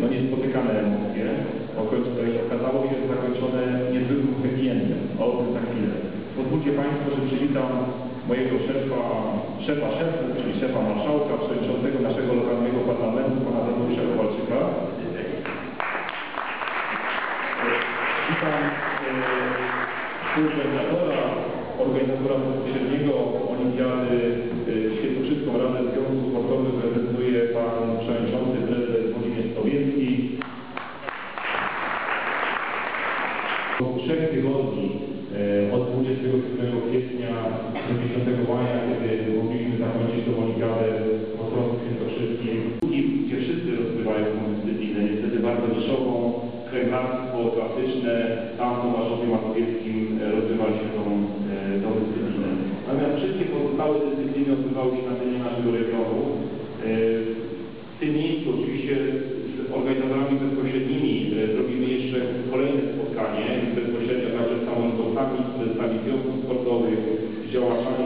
no niespotykane emocje. Okoń- Okazało się zakończone niezwykłym happy. O tym za chwilę. Pozwólcie Państwo, że przywitam mojego szefa, szefa szefów, czyli szefa marszałka, przewodniczącego naszego lokalnego parlamentu, pana Tadeusza Kowalczyka. Witam e, współorganizatora, organizatora Od trzech tygodni, e, od 27 kwietnia do 10 maja, kiedy mogliśmy zakończyć tą olimpiadę w Ostrowcu Świętokrzyskim, gdzie wszyscy rozgrywają tą dyscyplinę, niestety bardzo niszową, kręglarstwo klasyczne, tam w Tomaszowie Mazowieckim e, rozgrywaliśmy tą, e, tą dyscyplinę. Natomiast wszystkie pozostałe dyscypliny odbywały się na terenie naszego regionu. Związków sportowych, działaczami